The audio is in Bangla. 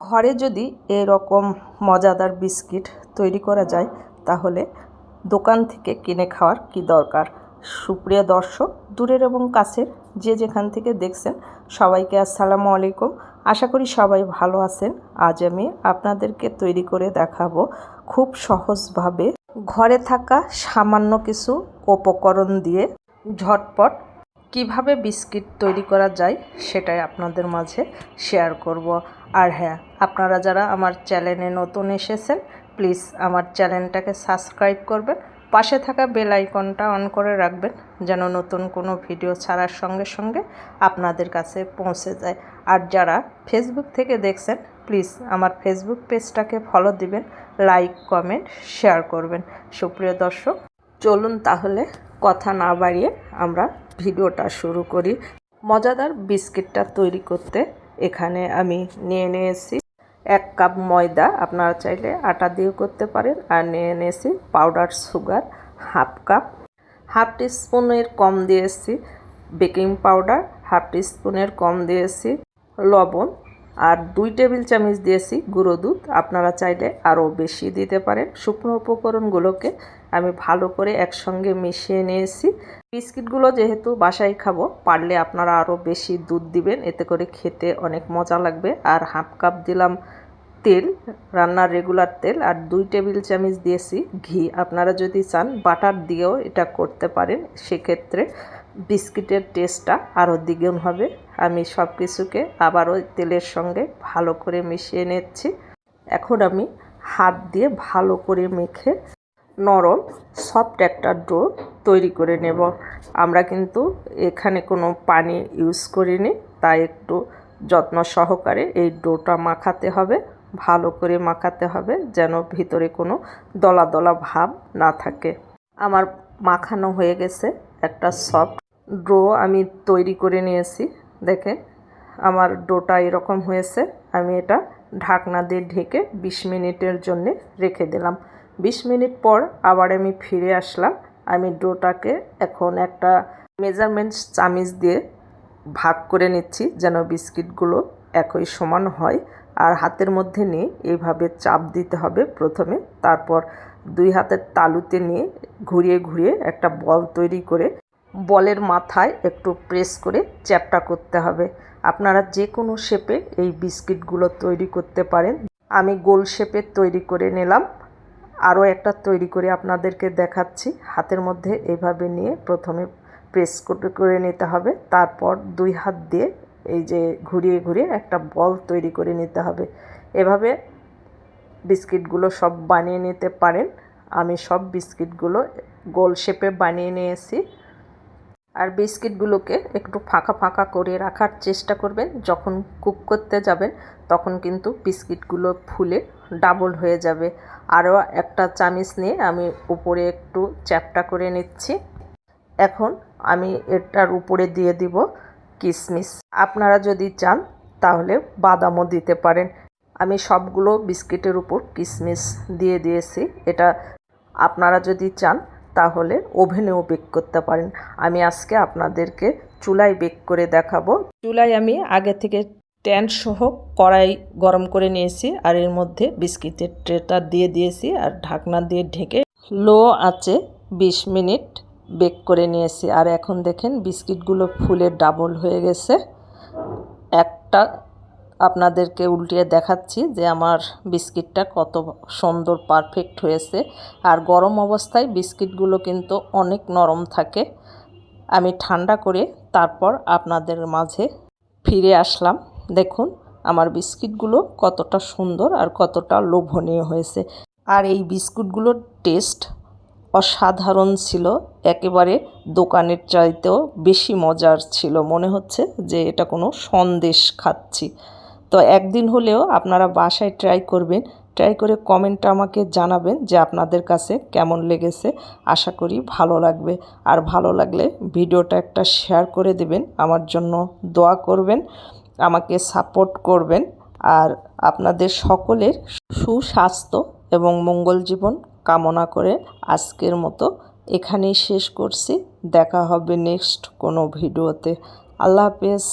ঘরে যদি এরকম মজাদার বিস্কিট তৈরি করা যায়, তাহলে দোকান থেকে কিনে খাওয়ার কি দরকার? সুপ্রিয় দর্শক, দূরের এবং কাছের যে যেখান থেকে দেখছেন, সবাইকে আসসালামু আলাইকুম। আশা করি সবাই ভালো আছেন। আজ আমি আপনাদেরকে তৈরি করে দেখাবো খুব সহজভাবে ঘরে থাকা সামান্য কিছু উপকরণ দিয়ে ঝটপট কীভাবে বিস্কিট তৈরি করা যায় সেটাই আপনাদের মাঝে শেয়ার করব। আর হ্যাঁ আপনারা যারা আমার চ্যানেলে নতুন এসেছেন, প্লিজ আমার চ্যানেলটাকে সাবস্ক্রাইব করবেন, পাশে থাকা বেল আইকনটা অন করে রাখবেন, যেন নতুন কোনো ভিডিও ছাড়ার সঙ্গে সঙ্গে আপনাদের কাছে পৌঁছে যায়। আর যারা ফেসবুক থেকে দেখছেন, প্লিজ আমার ফেসবুক পেজটাকে ফলো দিবেন লাইক কমেন্ট শেয়ার করবেন। সুপ্রিয় দর্শক, চলুন তাহলে কথা না বাড়িয়ে আমরা ভিডিওটা শুরু করি। মজাদার বিস্কিটটা তৈরি করতে এখানে আমি নিয়ে নিয়েছি এক কাপ ময়দা। আপনারা চাইলে আটা দিয়েও করতে পারেন। আর নিয়ে নিয়েছি powder sugar half cup. Half টিস্পুনের কম দিয়েছি বেকিং পাউডার। হাফ টিস্পুনের কম দিয়েছি লবণ। আর দুই টেবিল চামচ দিয়েছি গুঁড়ো দুধ। আপনারা চাইলে আরও বেশি দিতে পারেন। শুকনো উপকরণগুলোকে আমি ভালো করে একসঙ্গে মিশিয়ে নিয়েছি। বিস্কিটগুলো যেহেতু বাসায় খাব, পারলে আপনারা আরও বেশি দুধ দিবেন। এতে করে খেতে অনেক মজা লাগবে। আর হাফ কাপ দিলাম তেল, রান্নার রেগুলার তেল। আর দুই টেবিল চামচ দিয়েছি ঘি। আপনারা যদি চান, বাটার দিয়েও এটা করতে পারেন। সেক্ষেত্রে বিস্কিটের টেস্টটা আরও দ্বিগুণ হবে। আমি সব কিছুকে আবারও তেলের সঙ্গে ভালো করে মিশিয়ে নিচ্ছি। এখন আমি হাত দিয়ে ভালো করে মেখে নরম, সফট একটা ডো তৈরি করে নেব। আমরা কিন্তু এখানে কোনো পানি ইউজ করিনি, তাই একটু যত্ন সহকারে এই ডোটা মাখাতে হবে। ভালো করে মাখাতে হবে যেন ভিতরে কোনো দলা দলা ভাব না থাকে। আমার মাখানো হয়ে গেছে একটা সফট ডো আমি তৈরি করে নিয়েছি, দেখেন। আমার ডোটা এরকম হয়েছে, আমি এটা ঢাকনা দিয়ে ঢেকে বিশ মিনিটের জন্য রেখে দিলাম। বিশ মিনিট পর আবার আমি ফিরে আসলাম। আমি ডোটাকে এখন একটা মেজারমেন্ট চামিচ দিয়ে ভাগ করে নিচ্ছি যেন বিস্কিটগুলো একই সমান হয়। আর হাতের মধ্যে নিয়ে এইভাবে চাপ দিতে হবে প্রথমে, তারপর দুই হাতের তালুতে নিয়ে ঘুরিয়ে ঘুরিয়ে একটা বল তৈরি করে বলের মাথায় একটু প্রেস করে চ্যাপটা করতে হবে। আপনারা যে কোনো শেপে এই বিস্কিটগুলো তৈরি করতে পারেন। আমি গোল শেপের তৈরি করে নিলাম। আরও একটা তৈরি করে আপনাদেরকে দেখাচ্ছি। হাতের মধ্যে এভাবে নিয়ে প্রথমে প্রেস করে নিতে হবে। তারপর দুই হাত দিয়ে এই যে ঘুরিয়ে ঘুরিয়ে একটা বল তৈরি করে নিতে হবে। এভাবে বিস্কিটগুলো সব বানিয়ে নিতে পারেন। আমি সব বিস্কিটগুলো গোল শেপে বানিয়ে নিয়েছি। আর বিস্কিটগুলোকে একটু ফাঁকা ফাঁকা করে রাখার চেষ্টা করবেন। যখন কুক করতে যাবেন, তখন কিন্তু বিস্কিটগুলো ফুলে ডাবল হয়ে যাবে। আরও একটা চামিচ নিয়ে আমি উপরে একটু চ্যাপটা করে নিচ্ছি। এখন আমি এটার উপরে দিয়ে দিব কিশমিশ আপনারা যদি চান, তাহলে বাদামও দিতে পারেন। আমি সবগুলো বিস্কিটের উপর কিশমিশ দিয়ে দিয়েছি। এটা আপনারা যদি চান তাহলে ওভেনেও বেক করতে পারেন। আমি আজকে আপনাদেরকে চুলায় বেক করে দেখাবো। চুলায় আমি আগে থেকে ট্যান সহ কড়াই গরম করে নিয়েছি আর এর মধ্যে বিস্কিটের ট্রেটা দিয়ে দিয়েছি আর ঢাকনা দিয়ে ঢেকে লো আছে বিশ মিনিট বেক করে নিয়েছি। আর এখন দেখেন বিস্কিটগুলো ফুলে ডাবল হয়ে গেছে। একটা আপনাদেরকে উল্টিয়ে দেখাচ্ছি যে আমার বিস্কিটটা কত সুন্দর পারফেক্ট হয়েছে। আর গরম অবস্থায় বিস্কিটগুলো কিন্তু অনেক নরম থাকে। আমি ঠান্ডা করে তারপর আপনাদের মাঝে ফিরে আসলাম। দেখুন, আমার বিস্কিটগুলো কতটা সুন্দর আর কতটা লোভনীয় হয়েছে। আর এই বিস্কুটগুলোর টেস্ট অসাধারণ ছিল। একেবারে দোকানের চাইতেও বেশি মজার ছিল। মনে হচ্ছে যে এটা কোনো সন্দেশ খাচ্ছি। তো একদিন হলেও আপনারা বাসায় ট্রাই করবেন। ট্রাই করে কমেন্টটা আমাকে জানাবেন যে আপনাদের কাছে কেমন লেগেছে। আশা করি ভালো লাগবে। আর ভালো লাগলে ভিডিওটা একটা শেয়ার করে দেবেন। আমার জন্য দোয়া করবেন, আমাকে সাপোর্ট করবেন। আর আপনাদের সকলের সুস্বাস্থ্য এবং মঙ্গল জীবন কামনা করে আজকের মতো এখানেই শেষ করছি। দেখা হবে নেক্সট কোনো ভিডিওতে। আল্লাহ হাফেজ।